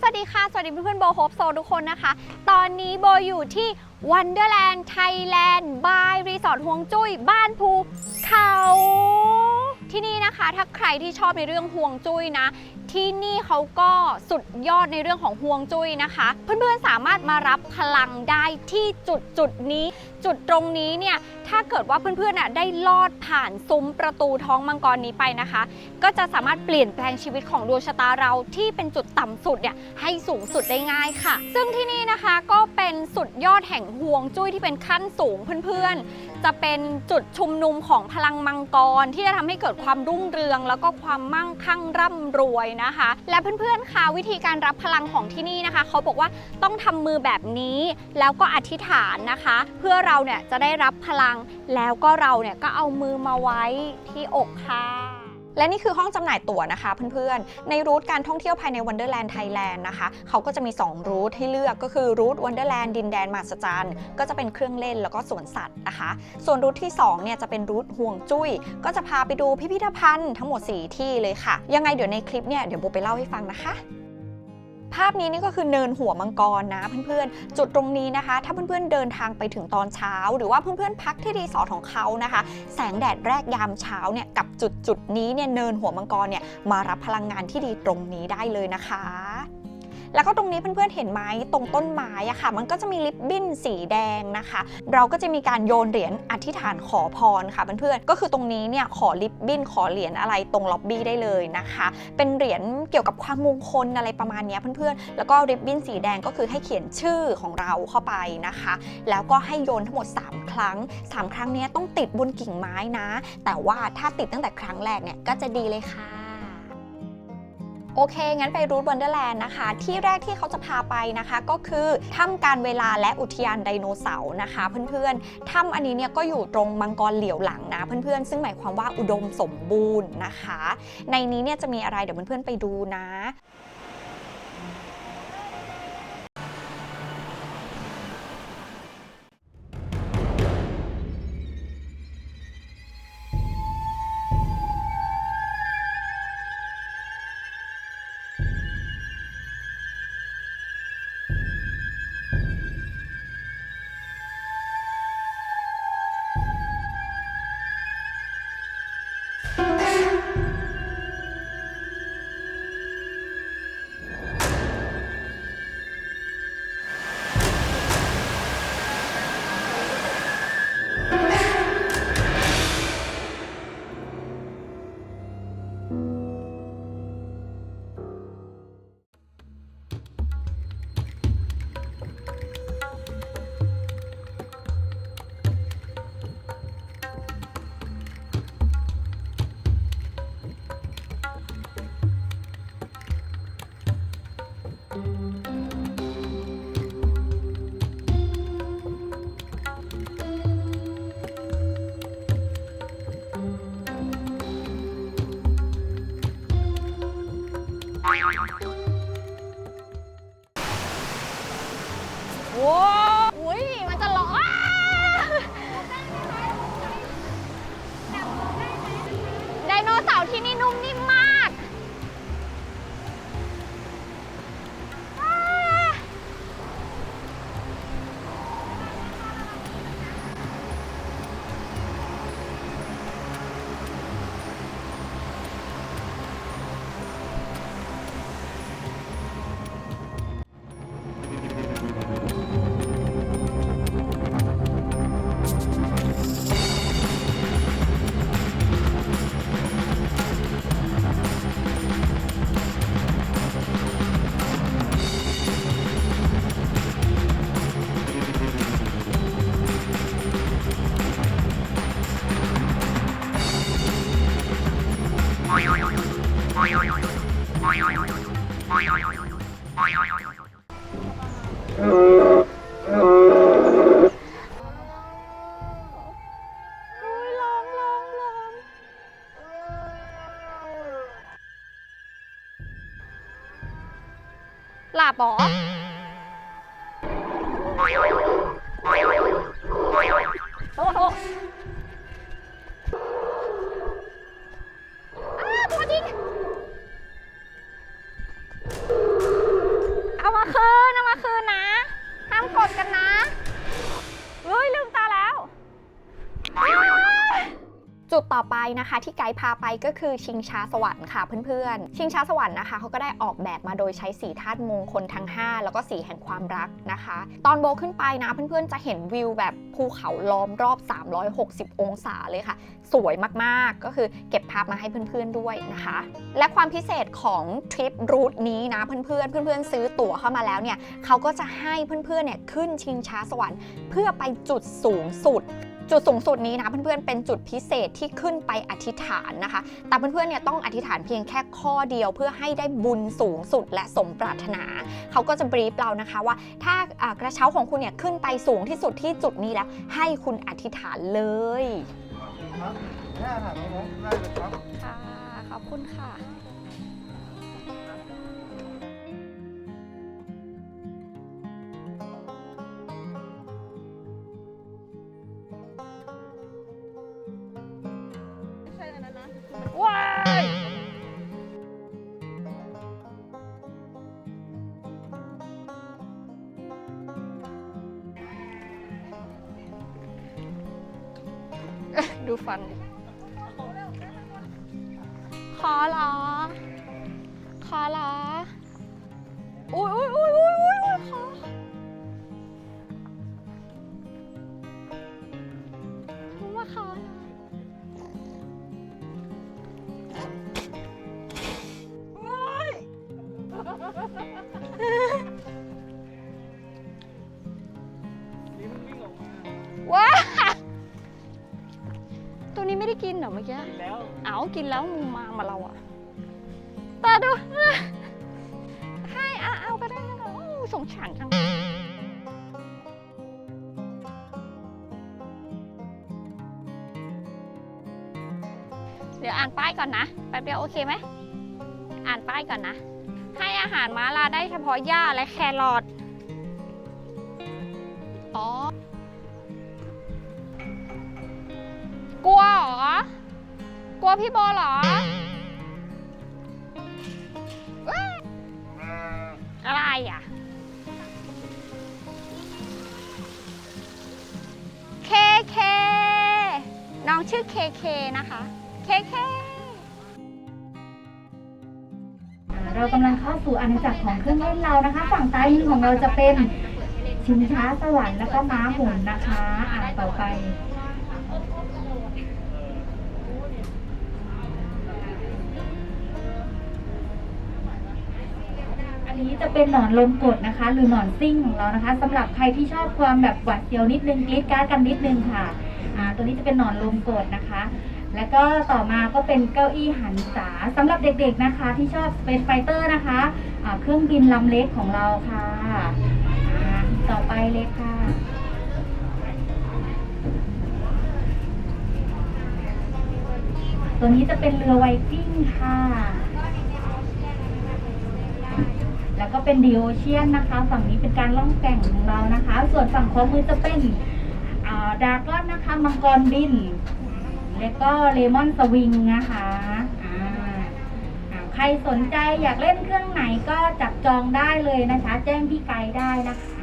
สวัสดีค่ะ สวัสดีเพื่อนๆโบโฮปโซทุกคนนะคะ ตอนนี้โบอยู่ที่ Wonderland Thailand บายรีสอร์ทฮวงจุ้ยบ้านภูเขา ที่นี่นะคะถ้าใครที่ชอบในเรื่องฮวงจุ้ยนะ ที่นี่เขาก็สุดยอดในเรื่องของฮวงจุ้ยนะคะ เพื่อนๆสามารถมารับพลังได้ที่จุดจุดนี้ จุดตรงนี้เนี่ยถ้าเกิดว่าเพื่อนๆน่ะได้ลอดผ่านซุ้มประตูท้องมังกรนี้ไปนะคะ ก็จะสามารถเปลี่ยนแปลงชีวิตของดวงชะตาเราที่เป็นจุดต่ำสุดเนี่ยให้สูงสุดได้ง่ายค่ะ ซึ่งที่นี่นะคะก็เป็นสุดยอดแห่งฮวงจุ้ยที่เป็นขั้นสูงเพื่อนๆ จะเป็นจุดชุมนุมของพลังมังกร ที่จะทำให้เกิดความรุ่งเรือง แล้วก็ความมั่งคั่งร่ำรวยนะคะ และเพื่อนๆคะวิธีการรับพลังของที่นี่นะคะ เขาบอกว่าต้องทำมือแบบนี้แล้วก็อธิษฐานนะคะ เพื่อเราเนี่ยจะได้รับพลังแล้วก็เราเนี่ยก็เอามือมาไว้ที่อกค่ะ และนี่คือห้องจำหน่ายตั๋วนะคะเพื่อนๆ ในรูทการท่องเที่ยวภายใน Wonderland Thailand นะคะเขาก็จะมี 2 รูทให้เลือกก็คือรูท Wonderland ดินแดนมหัศจรรย์ก็จะเป็นเครื่องเล่นแล้วก็สวนสัตว์นะคะ ส่วนรูทที่2เนี่ยจะเป็นรูทห่วงจุ้ย ก็จะพาไปดูพิพิธภัณฑ์ทั้งหมด 4 ที่เลยค่ะ ยังไงเดี๋ยวในคลิปเนี่ยเดี๋ยวโบไปเล่าให้ฟังนะคะ ภาพนี้นี่ก็คือเนินหัวมังกรนะเพื่อนๆ จุดตรงนี้นะคะ ถ้าเพื่อนๆเดินทางไปถึงตอนเช้า หรือว่าเพื่อนๆพักที่รีสอร์ทของเขานะคะ แสงแดดแรกยามเช้าเนี่ยกับจุดจุดๆนี้เนี่ยเนินหัวมังกรเนี่ยมารับพลังงานที่ดีตรงนี้ได้เลยนะคะ แล้วก็ตรงนี้เพื่อนๆเห็นไหมตรงต้นไม้อะค่ะ มันก็จะมีลิปบิ้นสีแดงนะคะ เราก็จะมีการโยนเหรียญอธิษฐานขอพรค่ะเพื่อนๆก็คือตรงนี้เนี่ยขอลิปบิ้นขอเหรียญอะไรตรงล็อบบี้ได้เลยนะคะ เป็นเหรียญเกี่ยวกับความมงคลอะไรประมาณนี้เพื่อนๆแล้วก็ริบบิ้นสีแดงก็คือให้เขียนชื่อของเราเข้าไปนะคะ แล้วก็ให้โยนทั้งหมด 3 ครั้ง 3 ครั้งนี้ต้องติดบนกิ่งไม้นะ แต่ว่าถ้าติดตั้งแต่ครั้งแรกเนี่ยก็จะดีเลยค่ะ โอเค งั้นไปรูทวันเดอร์แลนด์นะคะ ที่แรกที่เขาจะพาไปนะคะ ก็คือถ้ำการเวลาและอุทยานไดโนเสาร์นะคะ เพื่อนๆถ้ำอันนี้เนี่ยก็อยู่ตรงมังกรเหลียวหลังนะ เพื่อนๆ ซึ่งหมายความว่าอุดมสมบูรณ์นะคะ ในนี้เนี่ยจะมีอะไรเดี๋ยวเพื่อนๆไปดูนะ ว้าวอุ้ยมันจะร้อนไดโนเสาร์ที่นี่ ต่อไปนะคะที่ไกด์พาไปก็คือชิงช้าสวรรค์ค่ะเพื่อนๆ ชิงช้าสวรรค์นะคะเขาก็ได้ออกแบบมาโดยใช้สีธาตุมงคลทั้ง 5 แล้วก็สีแห่งความรักนะคะ ตอนโบขึ้นไปนะเพื่อนๆจะเห็นวิวแบบภูเขาล้อมรอบ 360 องศาเลยค่ะ สวยมากๆก็คือเก็บภาพมาให้เพื่อนๆด้วยนะคะ และความพิเศษของทริปรูทนี้นะเพื่อนๆเพื่อนๆซื้อตั๋วเข้ามาแล้วเนี่ยเขาก็จะให้เพื่อนๆเนี่ยขึ้นชิงช้าสวรรค์ เพื่อไปจุดสูงสุด จุดสูงสุดนี้นะเพื่อนๆเป็นจุดพิเศษที่ขึ้นไปอธิษฐานนะคะ แต่เพื่อนๆเนี่ยต้องอธิษฐานเพียงแค่ข้อเดียวเพื่อให้ได้บุญสูงสุดและสมปรารถนา เขาก็จะบรีฟเรานะคะว่า ถ้าอ่ากระเช้าของคุณเนี่ยขึ้นไปสูงที่สุดที่จุดนี้แล้ว ให้คุณอธิษฐานเลยครับแค่ถามน้องๆได้เลยครับค่ะขอบคุณค่ะ ดูฟัน ขอเหรอ ขอเหรออุ้ยอุ้ยอุ้ยอุ้ยอุ้ยขอ กินแล้วมึงมามาเราอะตาดู ให้เอาเอาก็ได้นะโอ้สงสารจัง เดี๋ยวอ่านป้ายก่อนนะแป๊บเดียวโอเคไหม อ่านป้ายก่อนนะ ให้อาหารม้าลาได้เฉพาะหญ้าและแครอท กลัวพี่โบเหรอเอ้ยอะไรอะ เคเค น้องชื่อเคเคนะคะ เคเค เรากำลังเข้าสู่อาณาจักรของเครื่องเล่นเรานะคะ ฝั่งซ้ายมือของเราจะเป็นชิงช้าสวรรค์แล้วก็ม้าหมุนนะคะ อ่าต่อไป นี้จะเป็นหนอนลมกดนะคะ หรือหนอนซิ่งของเรานะคะสำหรับใครที่ชอบความแบบหวาดเสียวนิดนึงกรี๊ดกราร์ดกันนิดนึงค่ะอ่าตัวนี้จะเป็นหนอนลมกดนะคะ แล้วก็ต่อมาก็เป็นเก้าอี้หันษาสำหรับเด็กๆนะคะ ที่ชอบ Space Fighter นะคะอ่าเครื่องบินลำเล็กของเราค่ะต่อไปเลยค่ะ ตัวนี้จะเป็นเรือไวกิ้งค่ะ แล้ว ก็เป็นดีโอเชียนนะคะ ฝั่งนี้เป็นการล่องแก่งของเรานะคะ ส่วนฝั่งขวามือจะเป็นดาร์กอนนะคะ มังกรบิน แล้วก็เลมอนสวิงนะคะใครสนใจอยากเล่นเครื่องไหนก็จับจองได้เลยนะคะ แจ้งพี่ไกด์ได้นะคะ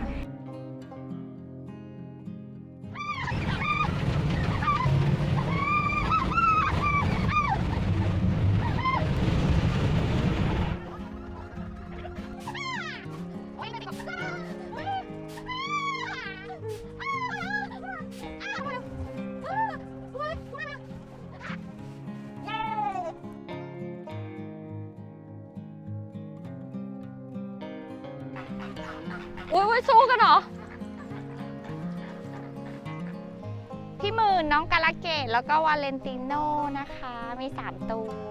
อุ้ยอุ้ยสู้กันเหรอ พี่หมื่นน้องกาลเกตแล้วก็วาเลนติโนนะคะ มี 3 ตัว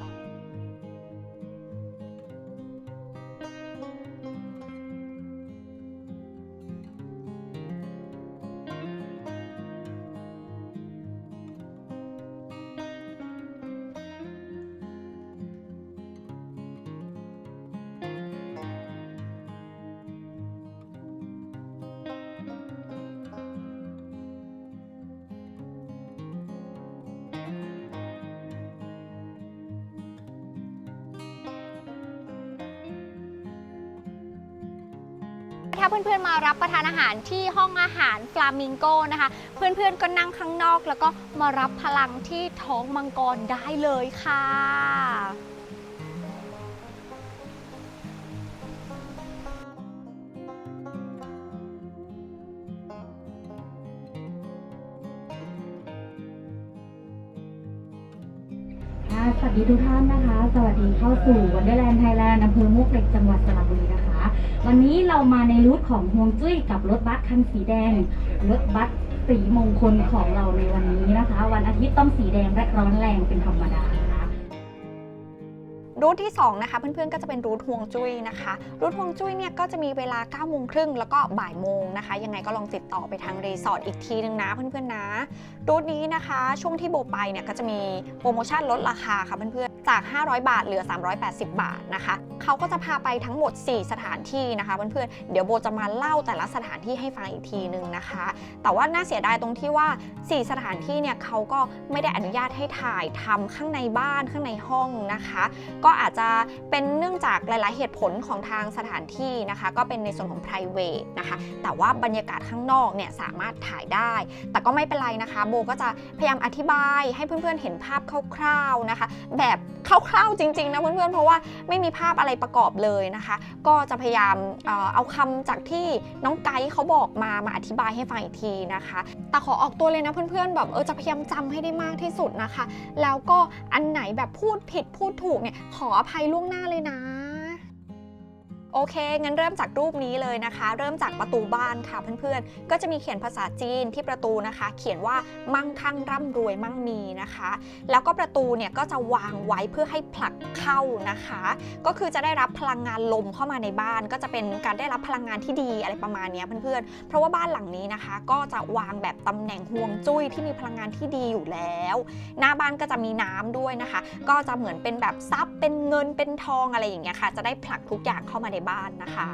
เพื่อนๆมารับประทานอาหารที่ห้องอาหารฟลามิงโกนะคะ เพื่อนๆก็นั่งข้างนอก แล้วก็มารับพลังที่ท้องมังกรได้เลยค่ะสวัสดีทุกท่านนะคะ สวัสดีเข้าสู่วันเดอร์แลนด์ไทยแลนด์อำเภอมุกเหล็กจังหวัดสระบุรี วันนี้เรามาในรูทของฮวงจุ้ยกับรถบัสคันสีแดง รถบัสสีมงคลของเราในวันนี้นะคะ วันอาทิตย์ต้องสีแดงและร้อนแรงเป็นธรรมดารูทที่2นะคะเพื่อนๆก็จะเป็นรูทห่วงจุ้ยนะคะรูทห่วงจุ้ยเนี่ยก็จะมีเวลา9โมงครึ่งแล้วก็บ่ายโมงนะคะยังไงก็ลองติดต่อไปทางรีสอร์ทอีกทีนึงนะเพื่อนๆนะรูทนี้นะคะ ช่วงที่โบไปเนี่ยก็จะมีโปรโมชั่นลดราคาค่ะเพื่อนๆ จาก 500 บาทเหลือ 380 บาทนะคะเขาก็จะพาไปทั้งหมด 4 สถานที่นะคะเพื่อนๆเดี๋ยวโบจะมาเล่าแต่ละสถานที่ให้ฟังอีกทีนึงนะคะ แต่ว่าน่าเสียดายตรงที่ว่า 4 สถานที่เนี่ยเขาก็ไม่ได้อนุญาตให้ถ่ายทำข้างในบ้านข้างในห้องนะคะ ก็อาจจะเป็นเนื่องจากหลายๆ เหตุผลของทางสถานที่นะคะ ก็เป็นในส่วนของ private นะคะแต่ว่าบรรยากาศข้างนอกเนี่ยสามารถถ่ายได้ แต่ก็ไม่เป็นไรนะคะ โบก็จะพยายามอธิบายให้เพื่อนๆเห็นภาพคร่าวๆนะคะ แบบคร่าวๆจริงๆนะเพื่อนๆ เพราะว่าไม่มีภาพอะไรประกอบเลยนะคะ ก็จะพยายามเอาคำคำจากที่น้องไกด์เขาบอกมามาอธิบายให้ฟังอีกทีนะคะ แต่ขอออกตัวเลยนะเพื่อนๆ แบบเออจะพยายามจำให้ได้มากที่สุดนะคะ แล้วก็อันไหนแบบพูดผิดพูดถูกเนี่ยขออภัยล่วงหน้าเลยนะ โอเค งั้นเริ่มจากรูปนี้เลยนะคะ เริ่มจากประตูบ้านค่ะเพื่อนๆ ก็จะมีเขียนภาษาจีนที่ประตูนะคะ เขียนว่ามั่งคั่งร่ำรวยมั่งมีนะคะ แล้วก็ประตูเนี่ยก็จะวางไว้เพื่อให้ผลักเข้านะคะ ก็คือจะได้รับพลังงานลมเข้ามาในบ้าน ก็จะเป็นการได้รับพลังงานที่ดีอะไรประมาณนี้เพื่อนๆ เพราะว่าบ้านหลังนี้นะคะ ก็จะวางแบบตำแหน่งห่วงจุ้ยที่มีพลังงานที่ดีอยู่แล้ว หน้าบ้านก็จะมีน้ำด้วยนะคะ ก็จะเหมือนเป็นแบบทรัพย์เป็นเงินเป็นทองอะไรอย่างเงี้ยค่ะ จะได้ผลักทุกอย่างเข้ามาในบ้านนะคะ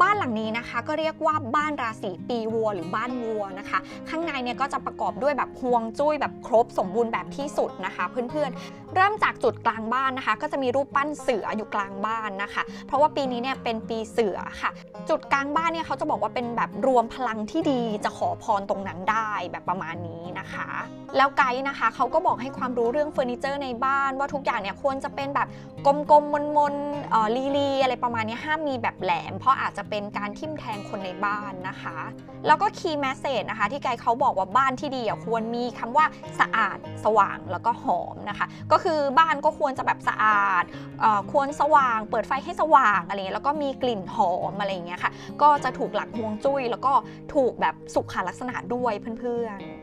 บ้านหลังนี้นะคะก็เรียกว่าบ้านราศีปีวัวหรือบ้านวัวนะคะ ข้างในเนี่ยก็จะประกอบด้วยแบบห่วงจุ้ยแบบครบสมบูรณ์แบบที่สุดนะคะ เพื่อนๆ เริ่มจากจุดกลางบ้านนะคะ ก็จะมีรูปปั้นเสืออยู่กลางบ้านนะคะ เพราะว่าปีนี้เนี่ยเป็นปีเสือค่ะ จุดกลางบ้านเนี่ยเขาจะบอกว่าเป็นแบบรวมพลังที่ดีจะขอพรตรงนั้นได้แบบประมาณนี้นะคะ แล้วไกด์นะคะเขาก็บอกให้ความรู้เรื่องเฟอร์นิเจอร์ในบ้าน ว่าทุกอย่างเนี่ยควรจะเป็นแบบกลมๆมนๆเอ่อลีๆอะไรประมาณนี้ห้ามมีแบบแหลมเพราะอาจจะจะเป็นการทิ่มแทงคนในบ้านนะคะ แล้วก็คีย์แมสเซจนะคะ ที่ไกด์เขาบอกว่าบ้านที่ดีควรมีคำว่าสะอาดสว่างแล้วก็หอมนะคะ ก็คือบ้านก็ควรจะแบบสะอาดอควรสว่าง เปิดไฟให้สว่างอะไรเงี้ยแล้วก็มีกลิ่นหอมอะไรเงี้ยค่ะ ก็จะถูกหลักฮวงจุ้ย แล้วก็ถูกแบบสุขลักษณะด้วยเพื่อนๆ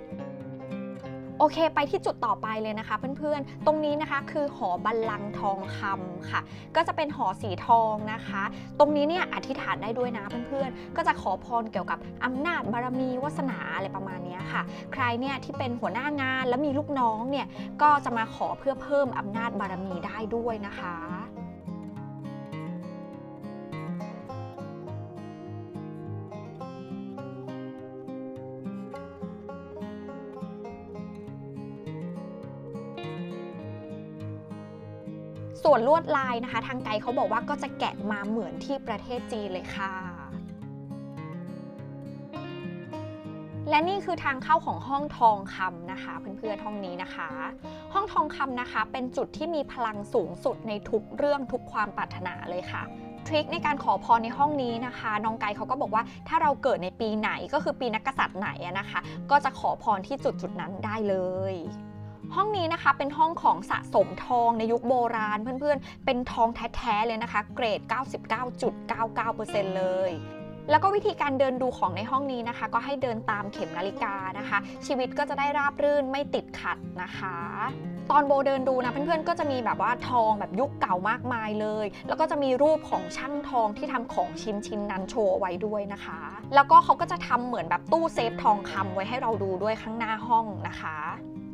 โอเค ไปที่จุดต่อไปเลยนะคะ เพื่อนๆ ตรงนี้นะคะคือหอบัลลังก์ทองคำค่ะ ก็จะเป็นหอสีทองนะคะ ตรงนี้เนี่ยอธิษฐานได้ด้วยนะเพื่อนๆ ก็จะขอพรเกี่ยวกับอำนาจบารมีวาสนาอะไรประมาณนี้ค่ะ ใครเนี่ยที่เป็นหัวหน้างานแล้วมีลูกน้องเนี่ยก็จะมาขอเพื่อเพิ่มอำนาจบารมีได้ด้วยนะคะ ส่วนลวดลายนะคะ ทางไกด์เขาบอกว่าก็จะแกะมาเหมือนที่ประเทศจีนเลยค่ะ และนี่คือทางเข้าของห้องทองคำนะคะ เพื่อนๆห้องนี้นะคะ ห้องทองคำนะคะ เป็นจุดที่มีพลังสูงสุดในทุกเรื่องทุกความปรารถนาเลยค่ะทริคในการขอพรในห้องนี้นะคะ น้องไกด์เขาก็บอกว่าถ้าเราเกิดในปีไหนก็คือปีนักกษัตริย์ไหนนะคะ ก็จะขอพรที่จุดจุดนั้นได้เลย ห้องนี้นะคะเป็นห้องของสะสมทองในยุคโบราณเพื่อนๆ เป็นทองแท้ๆเลยนะคะ เกรด 99.99%เลย แล้วก็วิธีการเดินดูของในห้องนี้นะคะ ก็ให้เดินตามเข็มนาฬิกานะคะ ชีวิตก็จะได้ราบรื่นไม่ติดขัดนะคะตอนโบเดินดูนะเพื่อนๆ ก็จะมีแบบว่าทองแบบยุคเก่ามากมายเลย แล้วก็จะมีรูปของช่างทองที่ทำของชิ้นชิ้นๆนั้นโชว์ไว้ด้วยนะคะ แล้วก็เขาก็จะทำเหมือนแบบตู้เซฟทองคำไว้ให้เราดูด้วยข้างหน้าห้องนะคะ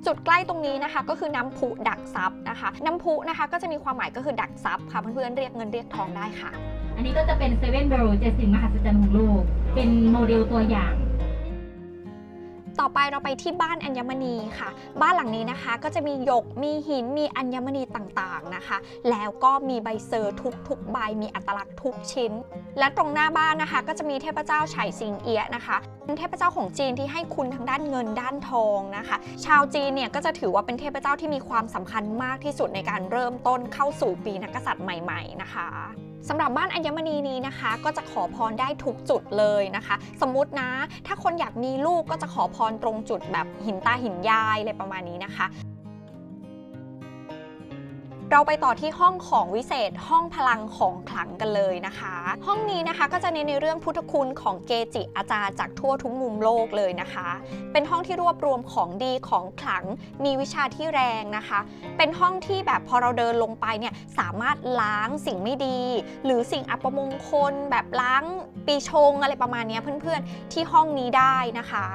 จุดใกล้ตรงนี้นะคะ ก็คือน้ำพุดักซับนะคะ น้ำพุนะคะก็จะมีความหมายก็คือดักซับค่ะเพื่อนๆเรียกเงินเรียกทองได้ค่ะ อันนี้ก็จะเป็นเซเว่นเบลเจ็ดสิ่งมหัศจรรย์ของโลก เป็นโมเดลตัวอย่าง ต่อไปเราไปที่บ้านอัญมณีค่ะ บ้านหลังนี้นะคะก็จะมีหยก มีหิน มีอัญมณีต่างๆนะคะ แล้วก็มีใบเซอร์ทุกๆ ใบ มีอัตลักษณ์ทุกชิ้น และตรงหน้าบ้านนะคะ ก็จะมีเทพเจ้าไฉสิงเอียะนะคะเป็นเทพเจ้าของจีนที่ให้คุณทางด้านเงินด้านทองนะคะ ชาวจีนเนี่ยก็จะถือว่าเป็นเทพเจ้าที่มีความสำคัญมากที่สุดในการเริ่มต้นเข้าสู่ปีนักกษัตริย์ใหม่ ๆ นะคะ สำหรับบ้านอัญมณีนี้นะคะ ก็จะขอพรได้ทุกจุดเลยนะคะ สมมุตินะ ถ้าคนอยากมีลูกก็จะขอพรตรงจุดแบบหินตาหินยายอะไรประมาณนี้นะคะ เราไปต่อที่ห้องของวิเศษห้องพลังของขลังกันเลยนะคะ ห้องนี้นะคะก็จะเน้นในเรื่องพุทธคุณของเกจิอาจารย์จากทั่วทุกมุมโลกเลยนะคะ เป็นห้องที่รวบรวมของดีของขลัง มีวิชาที่แรงนะคะ เป็นห้องที่แบบพอเราเดินลงไปเนี่ยสามารถล้างสิ่งไม่ดี หรือสิ่งอัปมงคล แบบล้างปีชงอะไรประมาณนี้เพื่อนๆ ที่ห้องนี้ได้นะคะ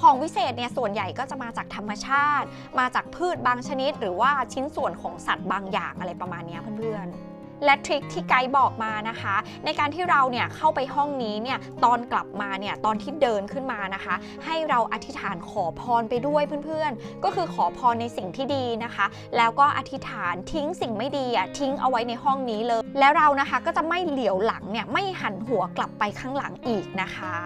ของวิเศษเนี่ยส่วนใหญ่ก็จะมาจากธรรมชาติ มาจากพืชบางชนิด หรือว่าชิ้นส่วนของสัตว์บางอย่างอะไรประมาณนี้เพื่อนและทริคที่ไกด์บอกมานะคะ ในการที่เราเนี่ยเข้าไปห้องนี้เนี่ยตอนกลับมาเนี่ยตอนที่เดินขึ้นมานะคะ ให้เราอธิษฐานขอพรไปด้วยเพื่อนๆ ก็คือขอพรในสิ่งที่ดีนะคะ แล้วก็อธิษฐานทิ้งสิ่งไม่ดีอะทิ้งเอาไว้ในห้องนี้เลย แล้วเรานะคะก็จะไม่เหลียวหลังเนี่ยไม่หันหัวกลับไปข้างหลังอีกนะคะ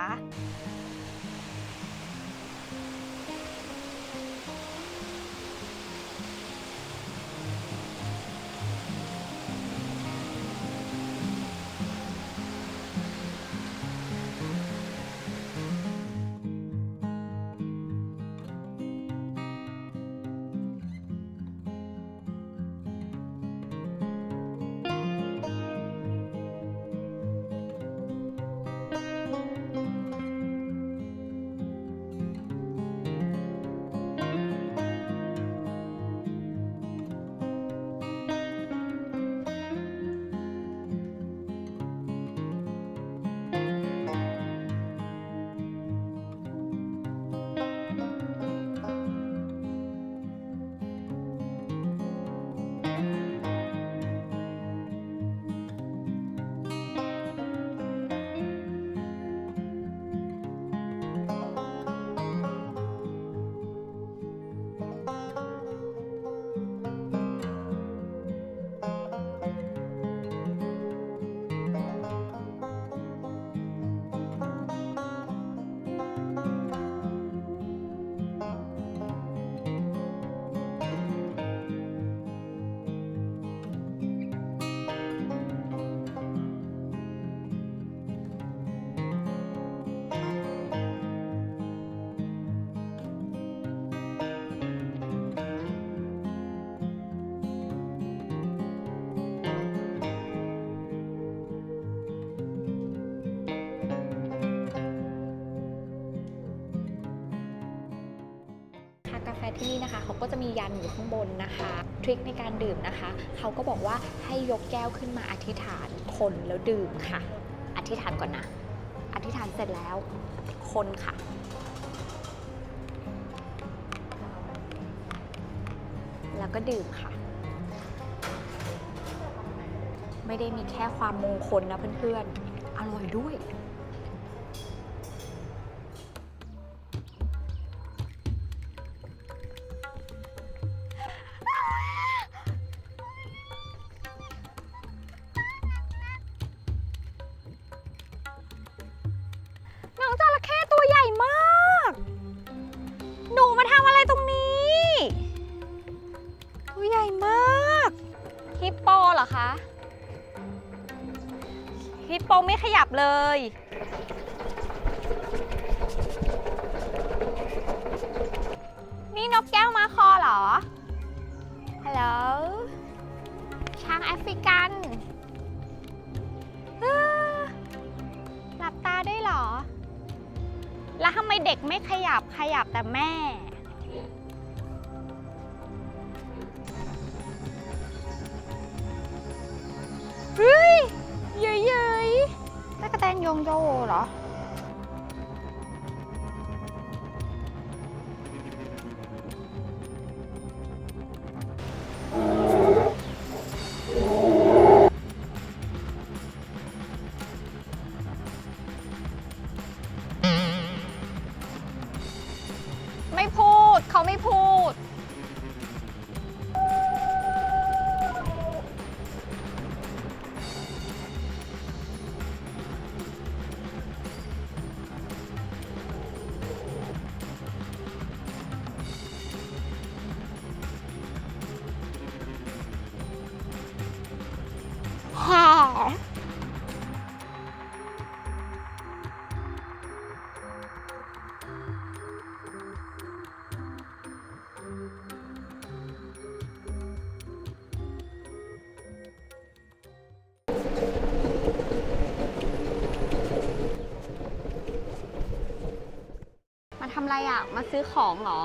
ที่นี่นะคะเขาก็จะมียันอยู่ข้างบนนะคะ ทริคในการดื่มนะคะ เขาก็บอกว่าให้ยกแก้วขึ้นมาอธิษฐานคนแล้วดื่มค่ะ อธิษฐานก่อนนะ อธิษฐานเสร็จแล้ว คนค่ะแล้วก็ดื่มค่ะ ไม่ได้มีแค่ความมงคลนะเพื่อนๆ อร่อยด้วย มาก ฮิปโปเหรอคะ ฮิปโปไม่ขยับเลย นี่นกแก้วมาคอเหรอ ฮัลโหล ช้างแอฟริกันหลับตาได้เหรอ แล้วทำไมเด็กไม่ขยับขยับแต่แม่ งโยเหรอำอะไรอะ มาซื้อของเหรอ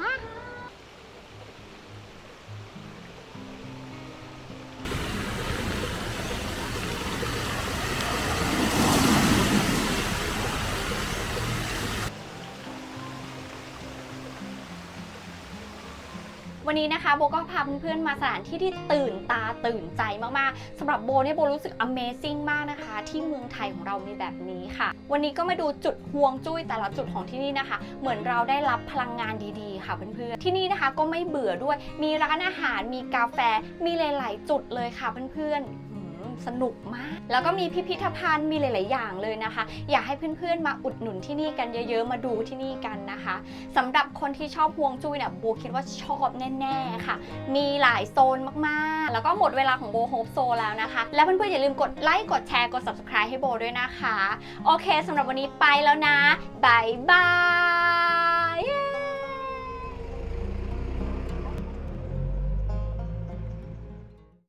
ฮะ วันนี้นะคะโบก็พาเพื่อนๆมาสถานที่ที่ตื่นตาตื่นใจมากๆสำหรับโบเนี่ยโบรู้สึก Amazing มาก นะคะที่เมืองไทยของเรามีแบบนี้ค่ะ วันนี้ก็มาดูจุดห่วงจุ้ยแต่ละจุดของที่นี่นะคะ เหมือนเราได้รับพลังงานดีๆ ค่ะเพื่อนๆที่นี่นะคะก็ไม่เบื่อด้วย มีร้านอาหารมีกาแฟมีหลาย ๆ จุดเลยค่ะเพื่อนๆ สนุกมาก แล้วก็มีพิพิธภัณฑ์มีหลาย ๆ อย่างเลยนะคะ อยากให้เพื่อน ๆ มาอุดหนุนที่นี่กันเยอะ ๆ มาดูที่นี่กันนะคะสำหรับคนที่ชอบฮวงจุ้ยเนี่ยโบคิดว่าชอบแน่ ๆ ค่ะ มีหลายโซนมาก ๆ แล้วก็หมดเวลาของโบโฮปโซแล้วนะคะ แล้วเพื่อน ๆ อย่าลืมกดไลค์ กดแชร์ กด subscribe ให้โบด้วยนะคะ โอเคสำหรับวันนี้ไปแล้วนะบายบาย